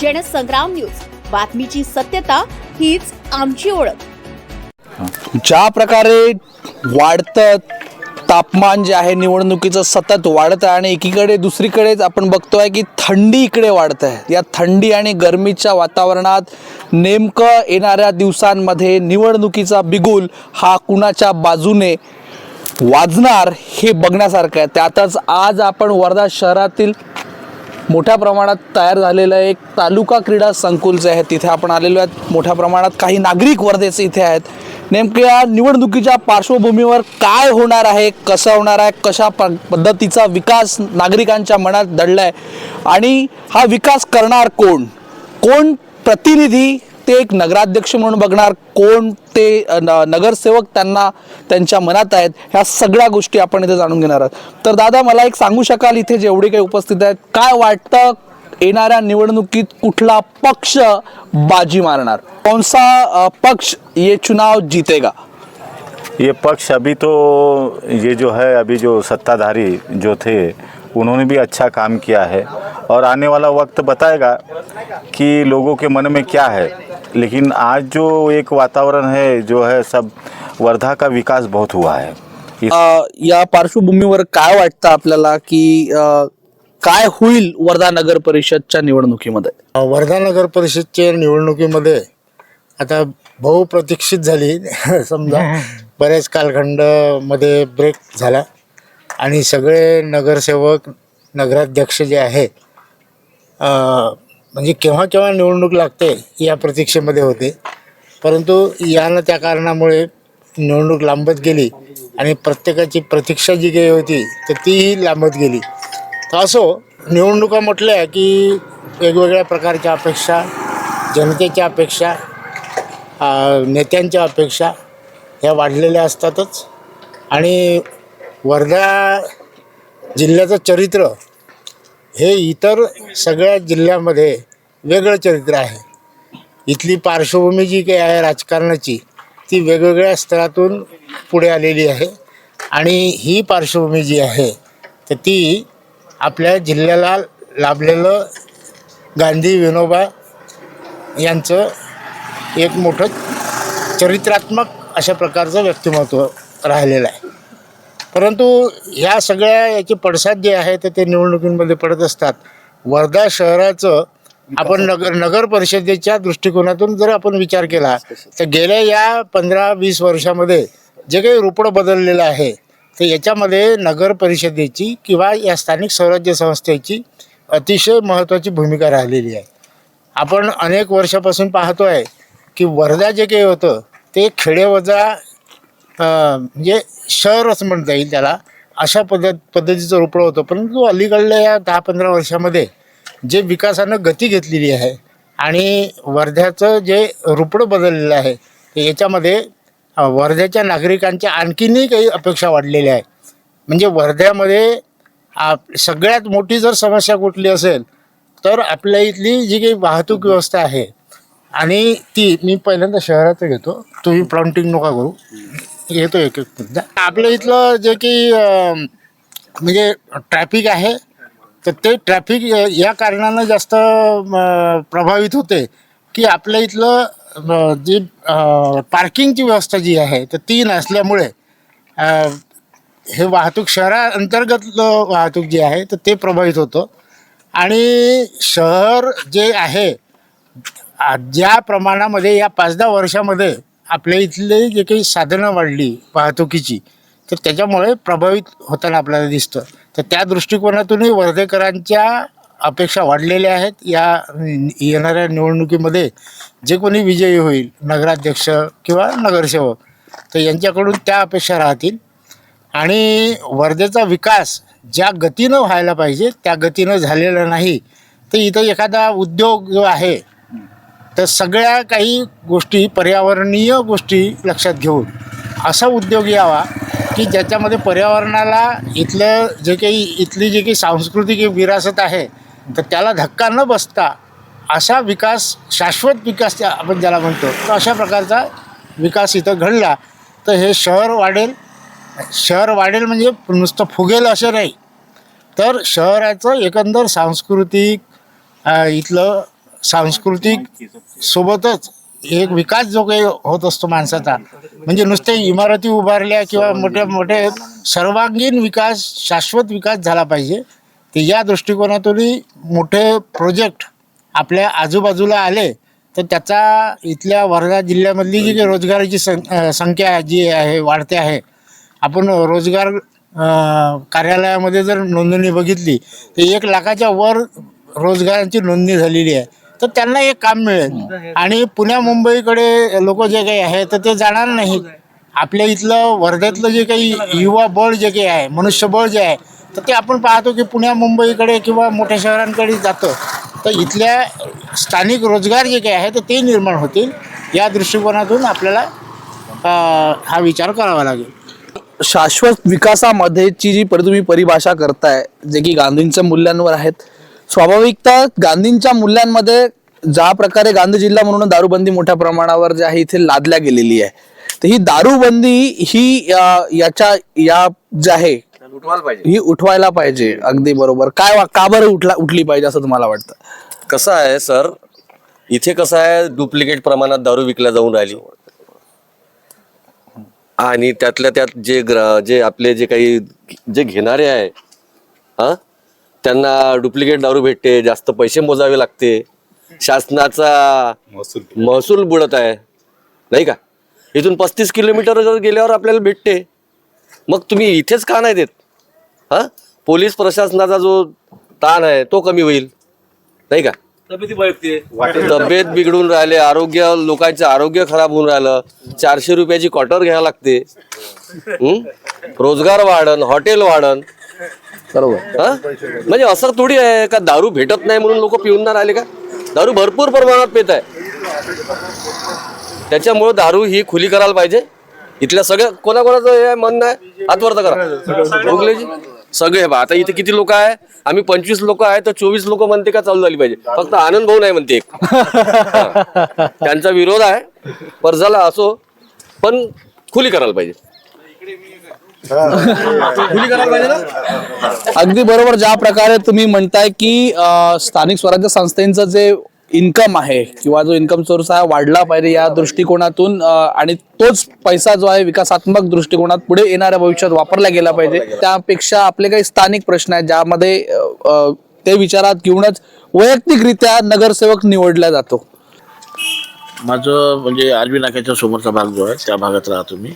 Jansangram news. बातमीची सत्यता हीच आमची ओळख. ज्या प्रकारे वाढतं तापमान जे आहे निवडणुकीचं सतत वाढत आहे आणि एकीकडे दुसरीकडेच आपण बघतोय की थंडी इकडे वाढत. आहे या थंडी आणि गरमीच्या वातावरणात नेमकं येणाऱ्या दिवसांमध्ये निवडणुकीचा बिगुल हा कुणाच्या बाजूने वाजणार हे बघण्यासारखं आहे. त्यातच आज आपण वर्धा शहरातील मोठ्या प्रमाणात तयार झालेलं एक तालुका क्रीडा संकुल जे आहे तिथे आपण आलेलो आहेत. मोठ्या प्रमाणात काही नागरिक वर्धेचे इथे आहेत. नेमक्या निवडणुकीच्या पार्श्वभूमीवर काय होणार आहे कसं होणार आहे कशा प पद्धतीचा विकास नागरिकांच्या मनात दडला आहे आणि हा विकास करणार कोण? कोण प्रतिनिधी ते एक नगराध्यक्ष म्हणून बघणार कोण ते न- नगरसेवक त्यांना त्यांच्या मनात आहेत ह्या सगळ्या गोष्टी आपण इथे जाणून घेणार आहोत. तर दादा मला एक सांगू शकाल इथे जेवढे काही उपस्थित आहेत काय वाटतं येणाऱ्या निवडणुकीत कुठला पक्ष बाजी मारणार? कोणसा पक्ष ये चुनाव जीतेगा? ये पक्ष अभी तो ये जो है अभी जो सत्ताधारी जो थे उन्होंने भी अच्छा काम किया है। और आने वाला वक्त बताएगा कि लोगों के मन में क्या है। लेकिन आज जो एक वातावरण है जो है सब वर्धा का विकास बहुत हुआ है। इस- अ, या पार्श्वभूमीवर काय वाटतं आपल्याला की काय होईल वर्धा नगर परिषदच्या निवडणुकीमध्ये? वर्धा नगर परिषदच्या निवडणुकीमध्ये आता बहुप्रतीक्षित झाली समजा. बऱ्याच कालखंडमध्ये ब्रेक झाला. आणि सगळे नगरसेवक नगराध्यक्ष जे आहे म्हणजे केव्हा केव्हा निवडणूक लागते या प्रतीक्षेमध्ये होते. परंतु यानं त्या कारणामुळे निवडणूक लांबत गेली आणि प्रत्येकाची प्रतीक्षा जी काही होती तर तीही लांबत गेली. तर असो निवडणुका म्हटल्या की वेगवेगळ्या प्रकारच्या अपेक्षा जनतेच्या अपेक्षा नेत्यांच्या अपेक्षा ह्या वाढलेल्या असतातच. आणि वर्धा जिल्ह्याचं चरित्र हे इतर सगळ्या जिल्ह्यामध्ये वेगळं चरित्र आहे. इथली पार्श्वभूमी जी काही आहे राजकारणाची ती वेगवेगळ्या स्तरातून पुढे आलेली आहे. आणि ही पार्श्वभूमी जी आहे तर ती आपल्या जिल्ह्याला लाभलेलं गांधी विनोबा यांचं एक मोठं चरित्रात्मक अशा प्रकारचं व्यक्तिमत्व राहिलेलं आहे. परंतु ह्या सगळ्या याचे पडसाद जे आहे तर ते निवडणुकीमध्ये पडत असतात. वर्धा शहराचं आपण नगर नगर परिषदेच्या दृष्टिकोनातून जर आपण विचार केला तर गेल्या या पंधरा वीस वर्षामध्ये जे काही रूपडं बदललेलं आहे तर याच्यामध्ये नगर परिषदेची किंवा या स्थानिक स्वराज्य संस्थेची अतिशय महत्त्वाची भूमिका राहिलेली आहे. आपण अनेक वर्षापासून पाहतो आहे की वर्धा जे काही होतं ते खेडेवजा म्हणजे म्हणजे शहरच म्हणता येईल त्याला. अशा पद्धत पद्धतीचं रोपडं होतं. परंतु अलीकडल्या या दहा पंधरा वर्षामध्ये जे विकासानं गती घेतलेली आहे आणि वर्ध्याचं जे रुपडं बदललेलं आहे याच्यामध्ये वर्ध्याच्या नागरिकांच्या आणखीनही काही अपेक्षा वाढलेल्या आहे म्हणजे वर्ध्यामध्ये आप सगळ्यात मोठी जर समस्या कुठली असेल तर आपल्या इथली जी काही वाहतूक व्यवस्था आहे आणि ती मी पहिल्यांदा शहराचं घेतो. तुम्ही प्लाउंटिंग नका करू. येतो एक एक मुद्दा आपल्या इथलं जे की अं, म्हणजे ट्रॅफिक आहे तर ते ट्रॅफिक या कारणानं जास्त अं, प्रभावित होते. की आपल्या इथलं अं, जी पार्किंगची व्यवस्था जी आहे तर ती नसल्यामुळे अं, हे वाहतूक शहराअंतर्गत वाहतूक जी आहे तर ते प्रभावित होतं. आणि शहर जे आहे आ- ज्या प्रमाणामध्ये या पाच दहा वर्षामध्ये आपल्या इथले जे काही साधनं वाढली वाहतुकीची तर त्याच्यामुळे प्रभावित होताना आपल्याला दिसतं. तर त्या दृष्टिकोनातूनही वर्धेकरांच्या अपेक्षा वाढलेल्या आहेत. या येणाऱ्या निवडणुकीमध्ये जे कोणी विजयी होईल नगराध्यक्ष किंवा नगरसेवक तर यांच्याकडून त्या अपेक्षा राहतील. आणि वर्धेचा विकास ज्या गतीनं व्हायला पाहिजे त्या गतीनं झालेला नाही. तर इथं एखादा उद्योग जो आहे तर सगळ्या काही गोष्टी पर्यावरणीय गोष्टी लक्षात घेऊन असा उद्योग यावा की ज्याच्यामध्ये पर्यावरणाला इथलं जे काही इथली जी काही सांस्कृतिक विरासत आहे तर त्याला धक्का न बसता असा विकास शाश्वत विकास त्या- आपण ज्याला म्हणतो तर अशा प्रकारचा विकास इथं घडला. तर हे शहर वाढेल. शहर वाढेल म्हणजे नुसतं फुगेल असं नाही. तर शहराचं एकंदर सांस्कृतिक इथलं सांस्कृतिक सोबतच एक विकास जो काही होत असतो माणसाचा म्हणजे नुसते इमारती उभारल्या किंवा मोठ्या मोठे सर्वांगीण विकास शाश्वत विकास झाला पाहिजे. तर या दृष्टिकोनातूनही मोठे प्रोजेक्ट आपल्या आजूबाजूला आले तर त्याचा इथल्या वर्धा जिल्ह्यामधली जी काही रोजगाराची सं संख्या जी आहे वाढते आहे आपण रोजगार कार्यालयामध्ये जर नोंदणी बघितली तर एक लाखाच्या वर रोजगारांची नोंदणी झालेली आहे. तर त्यांना एक काम मिळेल. आणि पुण्या मुंबईकडे लोक जे काही आहे तर ते जाणार नाहीत आपल्या इथलं वर्ध्यातलं जे काही युवा बळ जे काही आहे मनुष्यबळ जे आहे तर ते आपण पाहतो की पुण्या मुंबईकडे किंवा मोठ्या शहरांकडे जातं. तर इथल्या स्थानिक रोजगार जे काही आहे तर ते निर्माण होतील. या दृष्टिकोनातून आपल्याला अं, हा विचार करावा लागेल. शाश्वत विकासामध्येची जी परि तुम्ही परिभाषा करताय जे की गांधींच्या मूल्यांवर आहेत स्वाभाविकता गांधींच्या मूल्यांमध्ये ज्या प्रकारे गांधी जिल्हा म्हणून दारूबंदी मोठ्या प्रमाणावर जे आहे इथे लादल्या गेलेली आहे. तर ही दारूबंदी ही या- याच्या या जे आहे ही उठवायला पाहिजे. अगदी बरोबर. काय का बरं उठला उठली पाहिजे असं तुम्हाला वाटतं? कसं आहे सर इथे कसं आहे डुप्लिकेट प्रमाणात दारू विकल्या जाऊन राहिली. आणि त्यातल्या त्यात जे ग्र जे आपले जे काही जे घेणारे आहे हा? त्यांना डुप्लिकेट दारू भेटते जास्त पैसे मोजावे लागते. शासनाचा महसूल बुडत आहे. नाही का? इथून पस्तीस किलोमीटर जर गेल्यावर आपल्याला भेटते. मग तुम्ही इथेच का नाही देत? हा? पोलीस प्रशासनाचा जो ताण आहे तो कमी होईल. नाही का? तब्येत बिघडून राहिले आरोग्य लोकांचं आरोग्य खराब होऊन राहिलं. चारशे रुपयाची क्वार्टर घ्यावं लागते. हं? रोजगार वाढन हॉटेल वाढन. बरोबर. हा? म्हणजे असं थोडी आहे का दारू भेटत नाही म्हणून लोक पिऊन नाही राहिले का? दारू भरपूर प्रमाणात पित आहे. त्याच्यामुळे दारू ही खुली करायला पाहिजे. इथल्या सगळ्या कोणाकोणाचं हे आहे, म्हणणं आहे? हातवरत करा. भोगलेजी सगळे हे बा आता इथे किती लोक आहे? आम्ही पंचवीस लोक आहे तर चोवीस लोक म्हणते का चालू झाली पाहिजे. फक्त आनंद भाऊ नाही म्हणते एक. हा. त्यांचा विरोध आहे. पर झाला असो पण खुली करायला पाहिजे. खुली करायला पाहिजे ना? अगदी बरोबर. ज्या प्रकारे तुम्ही म्हणताय की अं, स्थानिक स्वराज्य संस्थेचं जे इन्कम आहे किंवा जो इन्कम सोर्स आहे वाढला पाहिजे या दृष्टिकोनातून अं, आणि तोच पैसा जो आहे विकासात्मक दृष्टिकोनात पुढे येणाऱ्या भविष्यात वापरला गेला पाहिजे. त्यापेक्षा आपले काही स्थानिक प्रश्न आहेत ज्यामध्ये अं, ते विचारात घेऊनच वैयक्तिकरित्या नगरसेवक निवडला जातो. माझं म्हणजे आरबी नाक्याच्या समोरचा भाग जो आहे त्या भागात राहतो मी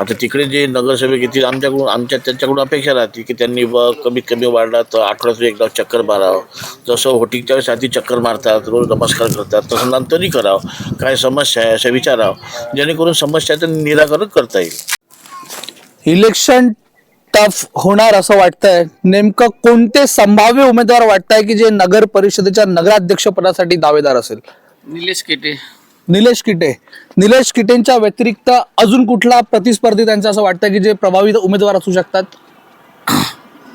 आता तिकडे जे नगरसेवक येतील आमच्याकडून आमच्या त्यांच्याकडून अपेक्षा राहते की त्यांनी ब कमीत कमी वाढला तर आठवड्यातून एकदा चक्कर मारावं. जसं होटिंगच्या वेळेस आधी चक्कर मारतात रोज नमस्कार करतात तसं नंतरही करावं. काय समस्या आहे असं विचारावं जेणेकरून समस्याचं निराकरण करता येईल. इलेक्शन टफ होणार असं वाटतंय. नेमकं कोणते संभाव्य उमेदवार वाटतंय की जे नगर परिषदेच्या नगराध्यक्ष पदासाठी दावेदार असेल? निलेश केटे. निलेश किटे. निलेश किटेंच्या व्यतिरिक्त अजून कुठला प्रतिस्पर्धी त्यांचं असं वाटतं की जे प्रभावी उमेदवार असू शकतात?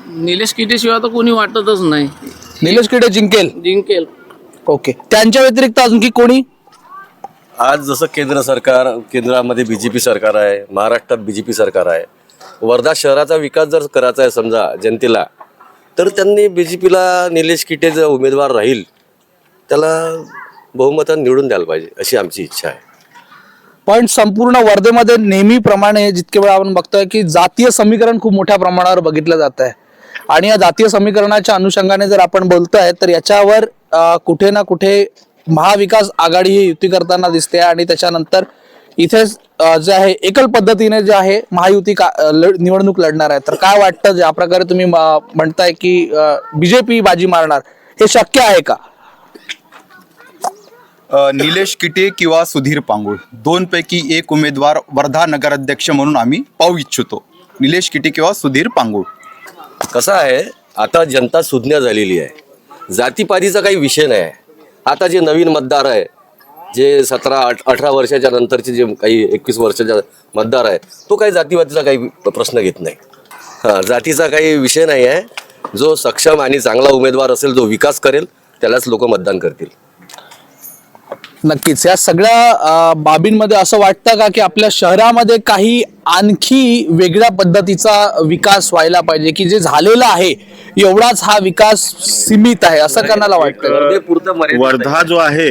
निलेश केटे शिवाय तर कोणी वाटतच नाही. निलेश किटे जिंकेल. जिंकेल. ओके. त्यांच्या व्यतिरिक्त अजून की कोणी? आज जसं केंद्र सरकार केंद्रामध्ये बी जे पी सरकार आहे महाराष्ट्रात बी जे पी सरकार आहे. वर्धा शहराचा विकास जर करायचा आहे समजा जनतेला तर त्यांनी बी जे पीला निलेश किटे जर उमेदवार राहील त्याला बहुमतात निवडून द्यायला पाहिजे अशी आमची इच्छा आहे. पण संपूर्ण वर्धेमध्ये नेहमीप्रमाणे जितके वेळा आपण बघतोय की जातीय समीकरण खूप मोठ्या प्रमाणावर बघितलं जात आहे. आणि या जातीय समीकरणाच्या अनुषंगाने जर आपण बोलतोय तर याच्यावर कुठे ना कुठे महाविकास आघाडी ही युती करताना दिसते आणि त्याच्यानंतर इथे जे आहे एकल पद्धतीने जे आहे महायुती का निवडणूक लढणार आहे. तर काय वाटतं ज्या प्रकारे तुम्ही म- म्हणताय की बीजेपी बाजी मारणार हे शक्य आहे का? निलेश किटे किंवा सुधीर पांगुळ. दोनपैकी एक उमेदवार वर्धा नगराध्यक्ष म्हणून आम्ही पाहू इच्छितो. निलेश किटे किंवा सुधीर पांगुळ. कसं आहे आता जनता सुज्ञ झालेली आहे. जातीपातीचा काही विषय नाही. आहे आता जे नवीन मतदार आहे जे सतरा अठ अठरा वर्षाच्या नंतरचे जे काही एकवीस वर्षाच्या मतदार आहे तो काही जातीवादीचा काही प्रश्न घेत नाही. हां जातीचा काही विषय नाही आहे. जो सक्षम आणि चांगला उमेदवार असेल जो विकास करेल त्यालाच लोक मतदान करतील. नक्कीच. या सगळ्या बाबींमध्ये असं वाटतं का की आपल्या शहरामध्ये काही आणखी वेगळ्या पद्धतीचा विकास व्हायला पाहिजे? की जे झालेलं आहे एवढाच हा विकास सीमित आहे असं कोणाला वाटतं. वर्धा जो आहे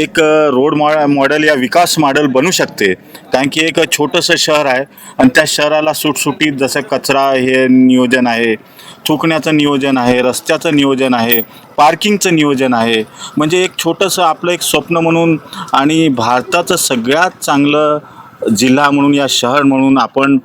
एक रोड मॉडेल या विकास मॉडेल बनू शकते. कारण की एक छोटंसं शहर आहे आणि त्या शहराला सुटसुटीत जसं कचरा हे नियोजन आहे थुकण्याचं नियोजन आहे रस्त्याचं नियोजन आहे पार्किंगचं नियोजन आहे. म्हणजे एक छोटंसं आपलं एक स्वप्न म्हणून आणि भारताचं सगळ्यात चांगलं जिल्हा म्हणून या शहर म्हणून आपण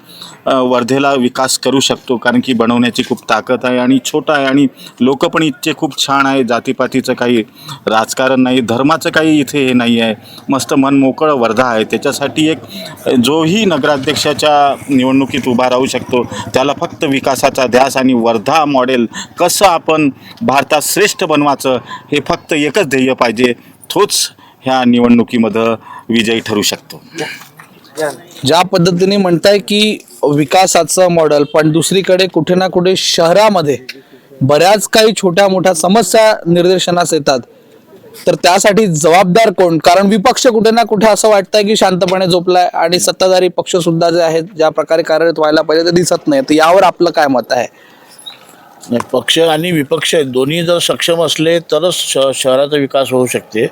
वर्धेला विकास करू शकतो कारण की बनवण्याची खूप ताकद आहे आणि छोटा आहे आणि लोक पण इथचे खूप छान आहे. जातीपातीचं काही राजकारण नाही धर्माचं काही इथे हे नाही आहे. मस्त मन मोकळं वर्धा आहे. त्याच्यासाठी एक जोही नगराध्यक्षाच्या निवडणुकीत उभा राहू शकतो. त्याला फक्त विकासाचा ध्यास आणि वर्धा मॉडेल कसं आपण भारतात श्रेष्ठ बनवायचं हे फक्त एकच ध्येय पाहिजे. तोच ह्या निवडणुकीमध्ये विजयी ठरू शकतो. ज्या पद्धतीने म्हणताय की विकासाचं मॉडेल पण दुसरीकडे कुठे ना कुठे शहरामध्ये बऱ्याच काही छोट्या मोठ्या समस्या निर्देशनास येतात. तर त्यासाठी जबाबदार कोण? कारण विपक्ष कुठे ना कुठे असं वाटतंय की शांतपणे झोपलाय आणि सत्ताधारी पक्ष सुद्धा जे आहेत ज्या प्रकारे कार्यरत व्हायला पाहिजे ते दिसत नाही तर यावर आपलं काय मत आहे? नाही, पक्ष आणि विपक्ष दोन्ही जर सक्षम असले तरच श शहराचा विकास होऊ शकते.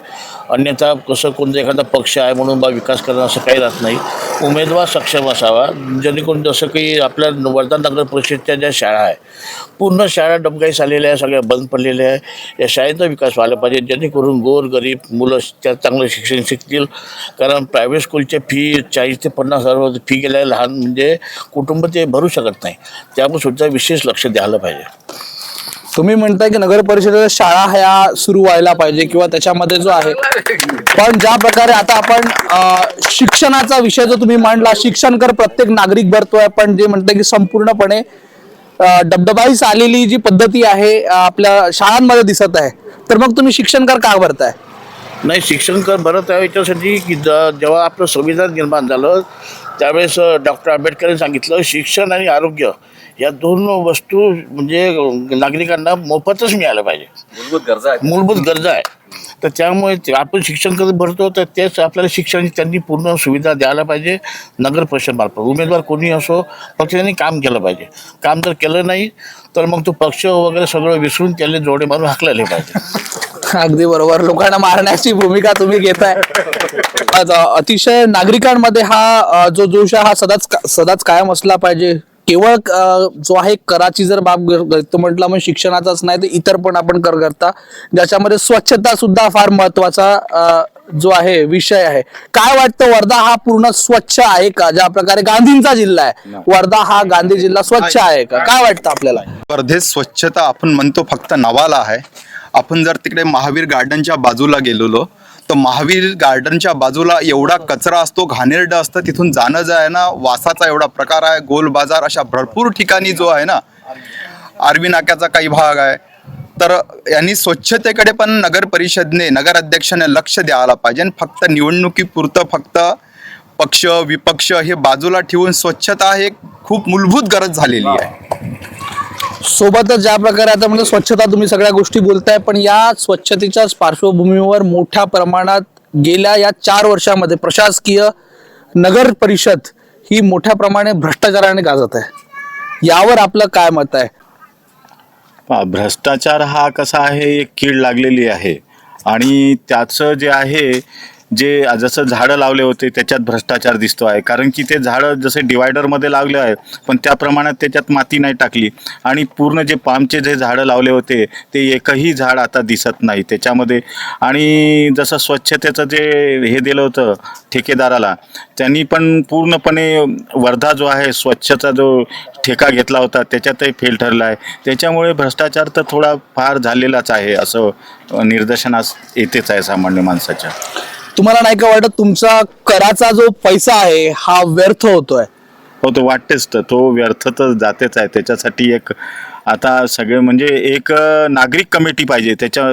अन्यथा कसं कोणता एखादा पक्ष आहे म्हणून बा विकास करणं असं काही राहत नाही. उमेदवार सक्षम असावा. जेणेकरून जसं की आपल्या वर्धा नगर परिषदच्या ज्या शाळा आहे पूर्ण शाळा डबगाईस आलेल्या आहे सगळ्या बंद पडलेल्या आहे या शाळेचा विकास व्हायला पाहिजे. जेणेकरून गोर गरीब मुलं त्या चांगलं शिक्षण शिकतील. कारण प्रायव्हेट स्कूलच्या फी चाळीस ते पन्नास हजार फी गेल्या. लहान म्हणजे कुटुंब ते भरू शकत नाही. त्यामुळे सुद्धा विशेष लक्ष द्यायला पाहिजे. तुम्ही म्हणताय की नगर परिषदेच्या शाळा ह्या सुरू व्हायला पाहिजे किंवा त्याच्यामध्ये जो आहे. पण ज्या प्रकारे आता आपण अं, शिक्षणाचा विषय जो तुम्ही मांडला शिक्षण कर प्रत्येक नागरिक भरतोय पण जे म्हणताय की संपूर्णपणे अं, डबडबाईस आलेली जी पद्धती आहे अं, आपल्या शाळांमध्ये दिसत आहे. तर मग तुम्ही शिक्षण कर का भरताय? नाही शिक्षण कर भरत आहे याच्यासाठी की ज जेव्हा आपलं संविधान निर्माण झालं त्यावेळेस डॉक्टर आंबेडकरांनी सांगितलं शिक्षण आणि आरोग्य या दोन वस्तू म्हणजे नागरिकांना मोफतच मिळालं पाहिजे. मूलभूत गरजा आहेत. मूलभूत गरजा आहे तर त्यामुळे आपण शिक्षण करत भरतो तर तेच आपल्याला शिक्षण त्यांनी पूर्ण सुविधा द्यायला पाहिजे. नगर परिषदमार्फत उमेदवार कोणी असो फक्त त्यांनी काम केलं पाहिजे. काम जर केलं नाही तर मग तो पक्ष वगैरे सगळं विसरून त्याला जोडे मारून हाकलायला पाहिजे. अगदी बरोबर. लोकांना मारण्याची भूमिका तुम्ही घेताय. अतिशय नागरिकांमध्ये हा जो जोश आहे हा सदाच का- सदाच कायम असला पाहिजे. केवळ जो आहे कराची जर बाब म्हटलं मग शिक्षणाचाच नाही तर इतर पण आपण कर करता. ज्याच्यामध्ये स्वच्छता सुद्धा फार महत्त्वाचा जो आहे विषय आहे. काय वाटतं वर्धा हा पूर्ण स्वच्छ आहे का? ज्या प्रकारे गांधींचा जिल्हा आहे. वर्धा हा गांधी जिल्हा स्वच्छ आहे का? काय वाटतं आपल्याला? वर्धेत स्वच्छता आपण म्हणतो फक्त नावाला आहे. आपण जर तिकडे महावीर गार्डनच्या बाजूला गेलेलो तर महावीर गार्डनच्या बाजूला एवढा कचरा असतो घाणेरडं असतं तिथून जाणं जायना ना वासाचा एवढा प्रकार आहे गोल बाजार अशा भरपूर ठिकाणी जो आहे ना आरवी नाक्याचा काही भाग आहे. तर यांनी स्वच्छतेकडे पण नगर परिषदने नगर अध्यक्षाने लक्ष द्यायला पाहिजे आणि फक्त निवडणुकीपुरतं फक्त पक्ष विपक्ष हे बाजूला ठेवून स्वच्छता हे खूप मूलभूत गरज झालेली आहे. सोबतच ज्या प्रकारे आता म्हणजे स्वच्छता तुम्ही सगळ्या गोष्टी बोलताय पण या स्वच्छतेच्या पार्श्वभूमीवर मोठ्या प्रमाणात गेल्या या चार वर्षामध्ये प्रशासकीय नगर परिषद ही मोठ्या प्रमाणे भ्रष्टाचाराने गाजत आहे. यावर आपलं काय मत आहे? भ्रष्टाचार हा कसा आहे एक कीड लागलेली आहे. आणि त्याचं जे आहे जे जसं झाडं लावले होते त्याच्यात भ्रष्टाचार दिसतो आहे. कारण की ते झाडं जसे डिवायडरमध्ये लावले आहे पण त्या प्रमाणात त्याच्यात माती नाही टाकली. आणि पूर्ण जे पामचे जे झाडं लावले होते ते एकही झाड आता दिसत नाही त्याच्यामध्ये. आणि जसं स्वच्छतेचं जे हे दिलं होतं ठेकेदाराला त्यांनी पण पूर्णपणे वर्धा जो आहे स्वच्छचा जो ठेका घेतला होता त्याच्यातही फेल ठरला आहे. त्याच्यामुळे भ्रष्टाचार तर थोडा फार झालेलाच आहे असं निदर्शनास येतेच आहे सामान्य माणसाच्या. तुम्हाला नाही का वाटत तुमचा कराचा जो पैसा आहे हा व्यर्थ होतोय? हो तो वाटतेच तर. तो व्यर्थ तर जातेच आहे. त्याच्यासाठी एक आता सगळे म्हणजे एक नागरिक कमिटी पाहिजे. त्याच्या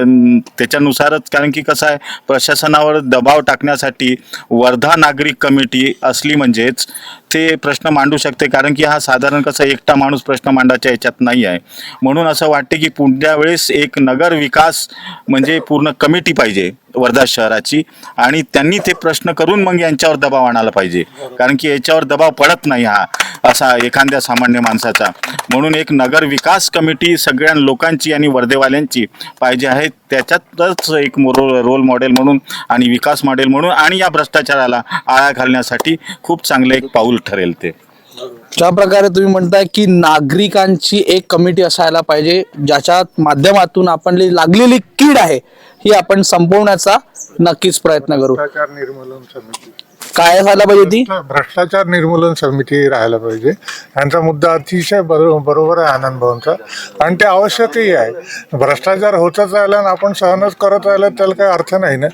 त्याच्यानुसारच. कारण की कसं आहे प्रशासनावर दबाव टाकण्यासाठी वर्धा नागरिक कमिटी असली म्हणजेच ते प्रश्न मांडू शकते कारण की हा साधारण कसं एकटा माणूस प्रश्न मांडायच्या याच्यात नाही आहे. म्हणून असं वाटते की पुढल्या वेळेस एक नगर विकास म्हणजे पूर्ण कमिटी पाहिजे वर्धा शहराची आणि त्यांनी ते प्रश्न करून मग यांच्यावर दबाव आणायला पाहिजे. कारण की याच्यावर दबाव पडत नाही हा असा एखाद्या सामान्य माणसाचा. म्हणून एक नगर विकास कमिटी सगळ्या लोकांची आणि वर्धेवाल्यांची पाहिजे आहे. त्याच्यातच एक रोल मॉडेल म्हणून आणि विकास मॉडेल म्हणून आणि या भ्रष्टाचाराला आळा घालण्यासाठी खूप चांगलं एक पाऊल ठरेल ते. ज्या प्रकारे तुम्ही म्हणताय की नागरिकांची एक कमिटी असायला पाहिजे ज्याच्या माध्यमातून आपण जी लागलेली कीड आहे ही आपण संपवण्याचा नक्कीच प्रयत्न करू. भ्रष्टाचार निर्मूलन समिती. काय झालं पाहिजे ती? भ्रष्टाचार निर्मूलन समिती राहायला पाहिजे. यांचा मुद्दा अतिशय बरो बरोबर आहे आनंद भाऊंचा. आणि ते आवश्यकही आहे. भ्रष्टाचार होतच राहिला आणि आपण सहनच करत राहिलं त्याला काही अर्थ नाही ना?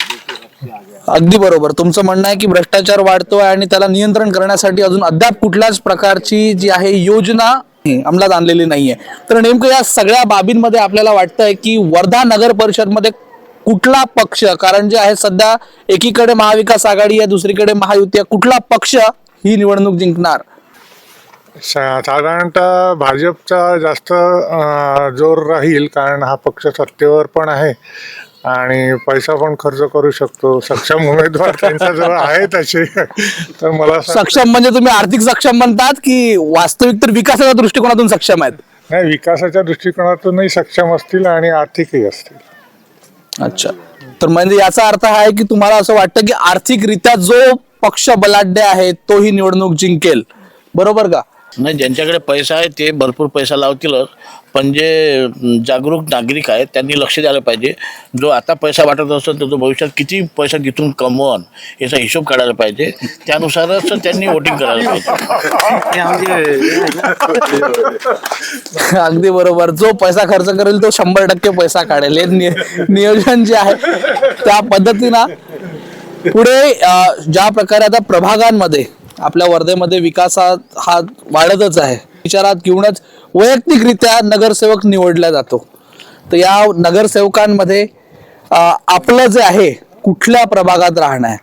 अगदी बरोबर. तुमचं म्हणणं आहे की भ्रष्टाचार वाढतोय आणि त्याला नियंत्रण करण्यासाठी अजून अद्याप कुठल्याच प्रकारची जी आहे योजना अंमलात आणलेली नाहीये. तर नेमकं या सगळ्या बाबींमध्ये आपल्याला वाटतंय की वर्धा नगर परिषदमध्ये कुठला पक्ष कारण जे आहे सध्या एकीकडे महाविकास आघाडी आहे दुसरीकडे महायुती आहे कुठला पक्ष ही निवडणूक जिंकणार? साधारणतः भाजपचा जास्त जोर राहील कारण हा पक्ष सत्तेवर पण आहे. आणि पैसा पण खर्च करू शकतो. सक्षम उमेदवार त्यांच्याजवळ आहे तसे तर मला असं- सक्षम म्हणजे तुम्ही आर्थिक सक्षम म्हणतात की वास्तविक तर विकासाच्या दृष्टिकोनातून सक्षम आहेत? नाही विकासाच्या दृष्टिकोनातूनही सक्षम असतील आणि आर्थिकही असतील. अच्छा. तर म्हणजे याचा अर्थ हा आहे की तुम्हाला असं वाटतं की आर्थिकरित्या जो पक्ष बलाढ्य आहे तो ही निवडणूक जिंकेल. बरोबर का? नाही ज्यांच्याकडे पैसा आहे ते भरपूर पैसा लावतीलच पण जे जागरूक नागरिक आहेत त्यांनी लक्ष द्यायला पाहिजे. जो आता पैसा वाटत असतो तर तो भविष्यात किती पैसा तिथून कमवण याचा हिशोब काढायला पाहिजे. त्यानुसारच त्यांनी वोटिंग करायला पाहिजे. अगदी बरोबर. जो पैसा खर्च करेल तो शंभर टक्के पैसा काढेल. हे नि- नियोजन जे आहे त्या पद्धतीनं पुढे ज्या प्रकारे आता प्रभागांमध्ये आपल्या वर्धेमध्ये विकासात हा वाढतच आहे. विचारात घेऊनच वैयक्तिकरित्या नगरसेवक निवडला जातो. तर या नगरसेवकांमध्ये आपलं जे आहे कुठल्या प्रभागात राहणं आहे?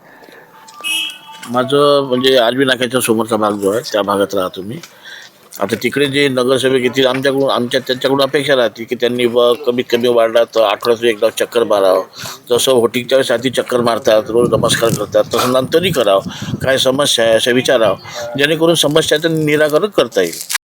माझं म्हणजे आर्वी नाक्याच्या समोरचा भाग जो आहे त्या भागात राहतो मी आता तिकडे जे नगरसेवक येतील आमच्याकडून आमच्या त्यांच्याकडून अपेक्षा राहते की त्यांनी ब कमीत कमी वाढला तर आठवड्यातून एकदा चक्कर मारावं. जसं होटिंगच्या वेळेस आधी चक्कर मारतात रोज नमस्कार करतात तसं नंतरही करावं. काय समस्या आहे असं विचारावं. जेणेकरून समस्याचं निराकरण करता येईल.